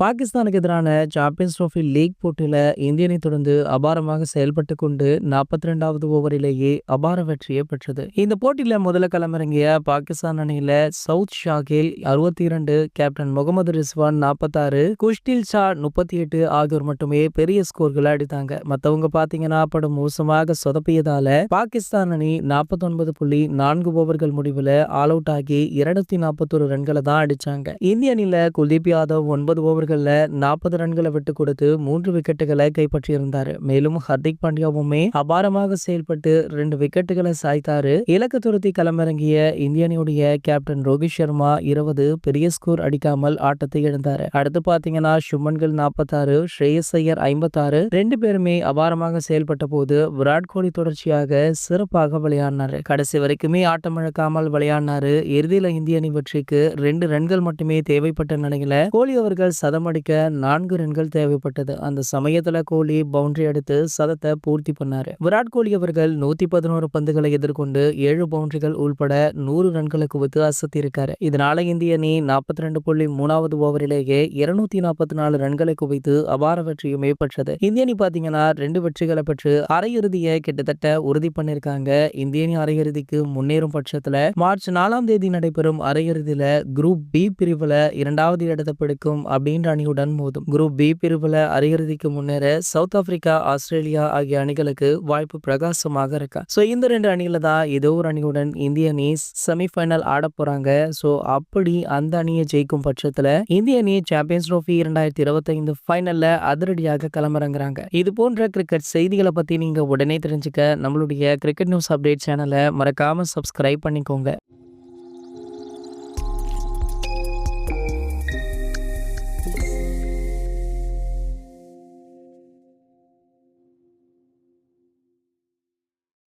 பாகிஸ்தானுக்கு எதிரான champions trophy league போட்டியில் இந்தியனை தொடர்ந்து அபாரமாக செயல்பட்டு கொண்டு நாற்பத்தி ரெண்டாவது ஓவரிலேயே அபார வெற்றியை பெற்றது. இந்த போட்டியில் முதல்ல களமிறங்கிய பாகிஸ்தான் அணியில சவுத் ஷாகில் அறுபத்தி இரண்டு கேப்டன் முகமது ரிஸ்வான் நாற்பத்தாறு குஷ்டில் ஷா முப்பத்தி எட்டு ஆகியோர் மட்டுமே பெரிய ஸ்கோர்களை அடித்தாங்க. மற்றவங்க பார்த்தீங்கன்னா படம் மோசமாக சொதப்பியதால பாகிஸ்தான் அணி நாற்பத்தி ஒன்பது புள்ளி நான்கு ஓவர்கள் முடிவில் ஆல் அவுட் ஆகி இருநூத்தி நாற்பத்தொரு ரன்களை தான் அடிச்சாங்க. இந்திய அணியில குல்தீப் யாதவ் ஒன்பது ஓவர் ஓவர்களில் நாற்பது ரன்களை விட்டு கொடுத்து மூன்று விக்கெட்டுகளை கைப்பற்றியிருந்தார். மேலும் ஹர்திக் பாண்டியாவுமே அபாரமாக செயல்பட்டு ரெண்டு விக்கெட்டுகளை சாய்த்தாரு. இலக்கு துரத்தி களமிறங்கிய இந்திய அணியுடைய கேப்டன் ரோஹித் சர்மா இருபது பெரிய ஸ்கோர் அடிக்காமல் ஆட்டத்தை இழந்தார். அடுத்து பாத்தீங்கன்னா சுமன்கள் நாற்பத்தாறு ஸ்ரேயஸ் ஐயர் ஐம்பத்தாறு ரெண்டு பேருமே அபாரமாக செயல்பட்ட போது விராட் கோலி தொடர்ச்சியாக சிறப்பாக விளையாடினாரு. கடைசி வரைக்குமே ஆட்டம் இழக்காமல் விளையாடினாரு. இறுதியில் இந்திய அணி வெற்றிக்கு ரெண்டு ரன்கள் மட்டுமே தேவைப்பட்ட நிலையில கோலி அவர்கள் சத சதம் அடிக்க நான்கு ரன்கள் தேவைப்பட்டது. அந்த சமயத்துல கோலி பவுண்டரி அடித்து சதத்தை பூர்த்தி பண்ணாரு. விராட் கோலி அவர்கள் நூத்தி பதினோரு பந்துகளை எதிர்கொண்டு ஏழு பவுண்டரிகள் உள்பட நூறு ரன்களை குவித்து அசத்தி இருக்காரு இதனால இந்திய அணி நாற்பத்தி ரெண்டு புள்ளி மூணாவது ஓவரிலேயே இருநூத்தி நாற்பத்தி நாலு ரன்களை குவித்து அபார வெற்றியுமே பெற்றது இந்திய அணி பாத்தீங்கன்னா ரெண்டு வெற்றிகளை பெற்று அரையிறுதியை கிட்டத்தட்ட உறுதி பண்ணிருக்காங்க இந்திய அணி அரையிறுதிக்கு முன்னேறும் பட்சத்துல மார்ச் நாலாம் தேதி நடைபெறும் அரையிறுதியில குரூப் பி பிரிவுல இரண்டாவது இடத்தை பிடிக்கும் அப்படின்ற அணியுடன் மோதும். குரூப் பி பிரிவுல அரையிறுதிக்கு முன்னேற சவுத் ஆப்பிரிக்கா ஆஸ்திரேலியா ஆகிய அணிகளுக்கு வாய்ப்பு பிரகாசமாக இருக்கா? ஸோ இந்த ரெண்டு அணியில தான் ஏதோ ஒரு அணியுடன் இந்திய அணி செமிஃபைனல் ஆட போறாங்க. ஸோ அப்படி அந்த அணியை ஜெயிக்கும் பட்சத்துல இந்திய அணி சாம்பியன்ஸ் ட்ரோஃபி இரண்டாயிரத்தி இருபத்தைந்து ஃபைனல்ல அதிரடியாக களமிறங்குறாங்க. இது போன்ற கிரிக்கெட் செய்திகளை பத்தி நீங்க உடனே தெரிஞ்சுக்க நம்மளுடைய கிரிக்கெட் நியூஸ் அப்டேட் சேனலை மறக்காம சப்ஸ்கிரைப் பண்ணிக்கோங்க.